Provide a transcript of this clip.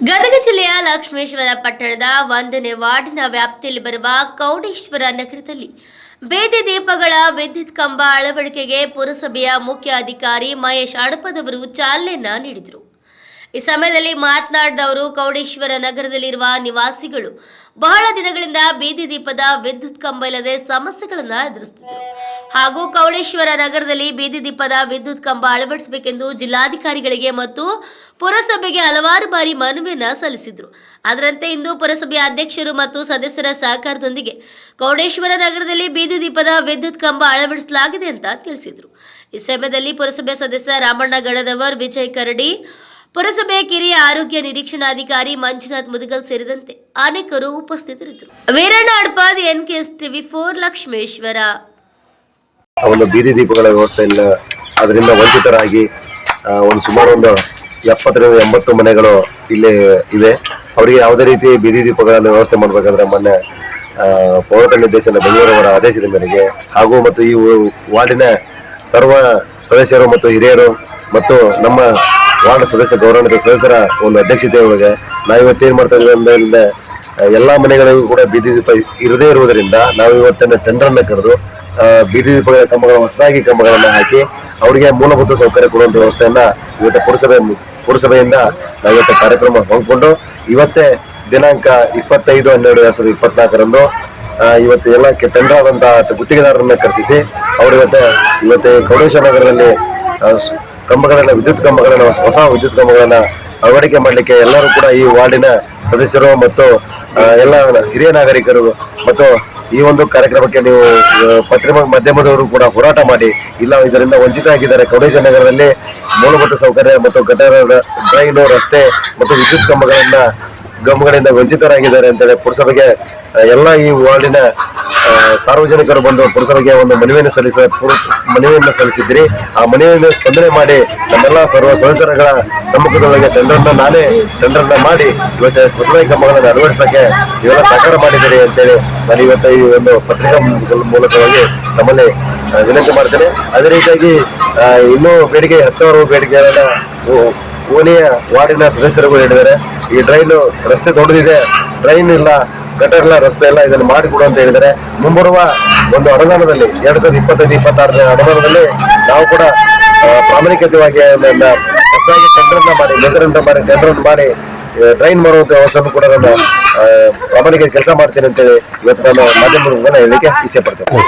ಗದಗ ಜಿಲ್ಲೆಯ ಲಕ್ಷ್ಮೇಶ್ವರ ಪಟ್ಟಣದ ಒಂದನೇ ವಾರ್ಡಿನ ವ್ಯಾಪ್ತಿಯಲ್ಲಿ ಬರುವ ಕೌಡೇಶ್ವರ ನಗರದಲ್ಲಿ ಬೇದಿ ದೀಪಗಳ ವಿದ್ಯುತ್ ಕಂಬ ಅಳವಡಿಕೆಗೆ ಪುರಸಭೆಯ ಮುಖ್ಯ ಅಧಿಕಾರಿ ಮಹೇಶ್ ಅಡಪದವರು ಚಾಲನೆ ನೀಡಿದರು. ಈ ಸಮಯದಲ್ಲಿ ಮಾತನಾಡಿದವರು ಕೌಡೇಶ್ವರ ನಗರದಲ್ಲಿರುವ ನಿವಾಸಿಗಳು. ಬಹಳ ದಿನಗಳಿಂದ ಬೀದಿ ದೀಪದ ವಿದ್ಯುತ್ ಕಂಬ ಇಲ್ಲದೆ ಸಮಸ್ಯೆಗಳನ್ನು ಎದುರಿಸುತ್ತಿದ್ದರು ಹಾಗೂ ಕೌಡೇಶ್ವರ ನಗರದಲ್ಲಿ ಬೀದಿ ದೀಪದ ವಿದ್ಯುತ್ ಕಂಬ ಅಳವಡಿಸಬೇಕೆಂದು ಜಿಲ್ಲಾಧಿಕಾರಿಗಳಿಗೆ ಮತ್ತು ಪುರಸಭೆಗೆ ಹಲವಾರು ಬಾರಿ ಮನವಿಯನ್ನ ಸಲ್ಲಿಸಿದ್ರು. ಅದರಂತೆ ಇಂದು ಪುರಸಭೆಯ ಅಧ್ಯಕ್ಷರು ಮತ್ತು ಸದಸ್ಯರ ಸಹಕಾರದೊಂದಿಗೆ ಕೌಡೇಶ್ವರ ನಗರದಲ್ಲಿ ಬೀದಿ ದೀಪದ ವಿದ್ಯುತ್ ಕಂಬ ಅಳವಡಿಸಲಾಗಿದೆ ಅಂತ ತಿಳಿಸಿದರು. ಈ ಸಭೆಯಲ್ಲಿ ಪುರಸಭೆ ಸದಸ್ಯ ರಾಮಣ್ಣ ಗಡದವರ್ ವಿಜಯ್ ಕರಡಿ ಪುರಸಭೆಯ ಕಿರಿಯ ಆರೋಗ್ಯ ನಿರೀಕ್ಷಣಾಧಿಕಾರಿ ಮಂಜುನಾಥ್ ಮುದಗಲ್ ಸೇರಿದಂತೆ ಅನೇಕರು ಉಪಸ್ಥಿತರಿದ್ದರು. Veeranna Adpad NKS TV four, Lakshmeshwar. ಒಂದು ಬೀದಿ ದೀಪಗಳ ವ್ಯವಸ್ಥೆ ಇಲ್ಲ. ಅದರಿಂದ ವಂಚಿತರಾಗಿ ಒಂದು ಸುಮಾರು ಒಂದು ಎಪ್ಪತ್ತರಿಂದ ಎಂಬತ್ತು ಮನೆಗಳು ಇಲ್ಲಿ ಇವೆ. ಅವರಿಗೆ ಯಾವುದೇ ರೀತಿ ಬೀದಿ ದೀಪಗಳನ್ನು ವ್ಯವಸ್ಥೆ ಮಾಡಬೇಕಾದ್ರೆ ಮೊನ್ನೆ ಪೌರತ ನಿರ್ದೇಶನ ಬೆಂಗಳೂರವರ ಆದೇಶದ ಮೇರೆಗೆ ಹಾಗೂ ಮತ್ತು ಈ ವಾರ್ಡಿನ ಸರ್ವ ಸದಸ್ಯರು ಮತ್ತು ಹಿರಿಯರು ಮತ್ತು ನಮ್ಮ ವಾರ್ಡ್ ಸದಸ್ಯ ಗೌರವಾನ್ವಿತ ಸದಸ್ಯರ ಒಂದು ಅಧ್ಯಕ್ಷತೆ ಒಳಗೆ ನಾವು ಏನು ಮಾಡ್ತಾ ಇದ್ದೀವಿ ಎಲ್ಲ ಮನೆಗಳಿಗೂ ಕೂಡ ಬೀದಿ ದೀಪ ಇರದೇ ಇರುವುದರಿಂದ ನಾವು ಇವತ್ತಿನ ಟೆಂಡರ್ನ ಕರೆದು ಬೀದಿ ದೀಪಗಳ ಕಂಬಗಳನ್ನು ಹೊಸದಾಗಿ ಕಂಬಗಳನ್ನು ಹಾಕಿ, ಅವರಿಗೆ ಮೂಲಭೂತ ಸೌಕರ್ಯ ಕೊಡುವಂಥ ವ್ಯವಸ್ಥೆಯನ್ನು ಇವತ್ತು ಪುರಸಭೆ, ಪುರಸಭೆಯಿಂದ ನಾವು ಇವತ್ತು ಕಾರ್ಯಕ್ರಮ ಹಮ್ಮಿಕೊಂಡು, ಇವತ್ತೇ ದಿನಾಂಕ ಇಪ್ಪತ್ತೈದು, ಹನ್ನೆರಡು, ಎರಡು ಸಾವಿರದ ಇಪ್ಪತ್ನಾಲ್ಕರಂದು ಇವತ್ತು ಎಲ್ಲ ಟೆಂಡರ್ ಆದಂತಹ ಗುತ್ತಿಗೆದಾರರನ್ನ ಕರೆಸಿಸಿ, ಅವರು ಇವತ್ತು ಕೌಡೇಶ್ವರ ನಗರದಲ್ಲಿ ಕಂಬಗಳನ್ನ, ವಿದ್ಯುತ್ ಕಂಬಗಳನ್ನು, ಹೊಸ- ವಿದ್ಯುತ್ ಕಂಬಗಳನ್ನು ಅಳವಡಿಕೆ ಮಾಡಲಿಕ್ಕೆ ಎಲ್ಲರೂ ಕೂಡ ಈ ವಾರ್ಡಿನ ಸದಸ್ಯರು ಮತ್ತು ಎಲ್ಲ ಹಿರಿಯ ನಾಗರಿಕರು ಮತ್ತು ಈ ಒಂದು ಕಾರ್ಯಕ್ರಮಕ್ಕೆ ನೀವು ಪತ್ರಿಕ ಮಾಧ್ಯಮದವರು ಕೂಡ ಹೋರಾಟ ಮಾಡಿ, ಇಲ್ಲ ಇದರಿಂದ ವಂಚಿತ ಆಗಿದ್ದಾರೆ ಕೌಡೇಶ ನಗರದಲ್ಲಿ ಮೂಲಭೂತ ಸೌಕರ್ಯ ಮತ್ತು ಗಟಾರ, ಡ್ರೈನು, ರಸ್ತೆ ಮತ್ತು ವಿದ್ಯುತ್ ಕಂಬಗಳನ್ನು ಗಮಗಳಿಂದ ವಂಚಿತರಾಗಿದ್ದಾರೆ ಅಂತೇಳಿ ಪುರಸಭೆಗೆ ಎಲ್ಲ ಈ ವಾರ್ಡಿನ ಸಾರ್ವಜನಿಕರು ಬಂದು ಪುರಸಭೆಗೆ ಒಂದು ಮನವಿಯನ್ನು ಸಲ್ಲಿಸ ಮನವಿಯನ್ನು ಸಲ್ಲಿಸಿದ್ರಿ ಆ ಮನವಿಯನ್ನು ಸ್ಪಂದನೆ ಮಾಡಿ ನಮ್ಮೆಲ್ಲ ಸರ್ವ ಸದಸ್ಯರುಗಳ ಸಮ್ಮುಖದೊಳಗೆ ಟೆಂಡರ್ನ ನಾನೇ ಟೆಂಡರ್ನ ಮಾಡಿ ಇವತ್ತು ಹೊಸದಾಗಿ ಕಂಬಗಳನ್ನು ಅಳವಡಿಸೋಕ್ಕೆ ಇವೆಲ್ಲ ಸಹಕಾರ ಮಾಡಿದ್ದೀರಿ ಅಂತೇಳಿ ನಾನು ಇವತ್ತು ಈ ಒಂದು ಪತ್ರಿಕಾ ಮೂಲಕವಾಗಿ ನಮ್ಮಲ್ಲಿ ವಿನಂತಿ ಮಾಡ್ತೇನೆ. ಅದೇ ರೀತಿಯಾಗಿ ಇನ್ನೂ ಬೇಡಿಕೆ ಹತ್ತಾರು ಬೇಡಿಕೆಗಳನ್ನು ಓಣಿಯ ವಾರ್ಡಿನ ಸದಸ್ಯರುಗಳು ಹೇಳಿದ್ದಾರೆ. ಈ ಡ್ರೈನು ರಸ್ತೆ ದೊಡ್ಡದಿದೆ. ಡ್ರೈನ್ ಇಲ್ಲ. ಗಟರ್ ಎಲ್ಲ ರಸ್ತೆ ಎಲ್ಲ ಇದನ್ನು ಮಾಡಿಕೊಡು ಅಂತ ಹೇಳಿದರೆ ಮುಂಬರುವ ಒಂದು ಅನುದಾನದಲ್ಲಿ, ಎರಡ್ ಸಾವಿರದ ಇಪ್ಪತ್ತೈದು, ಇಪ್ಪತ್ತಾರನೇ ಅನುದಾನದಲ್ಲಿ ನಾವು ಕೂಡ ಪ್ರಾಮಾಣಿಕತೆಯಾಗಿ ಹೊಸದಾಗಿ ಟೆಂಡರ್ನ ಮಾಡಿ ಮೆಸರೆಂಟ್ ಮಾಡಿ ಟೆಂಡರ್ ಮಾಡಿ ಟ್ರೈನ್ ಮಾಡುವಂತ ವ್ಯವಸ್ಥೆಯನ್ನು ಕೂಡ ನಾನು ಪ್ರಾಮಾಣಿಕ ಕೆಲಸ ಮಾಡ್ತೇನೆ ಅಂತೇಳಿ ಇವತ್ತು ನಾನು ಮಾಧ್ಯಮದ ಮೂಲಕ ಹೇಳಲಿಕ್ಕೆ ಇಚ್ಛೆ ಪಡ್ತೇನೆ.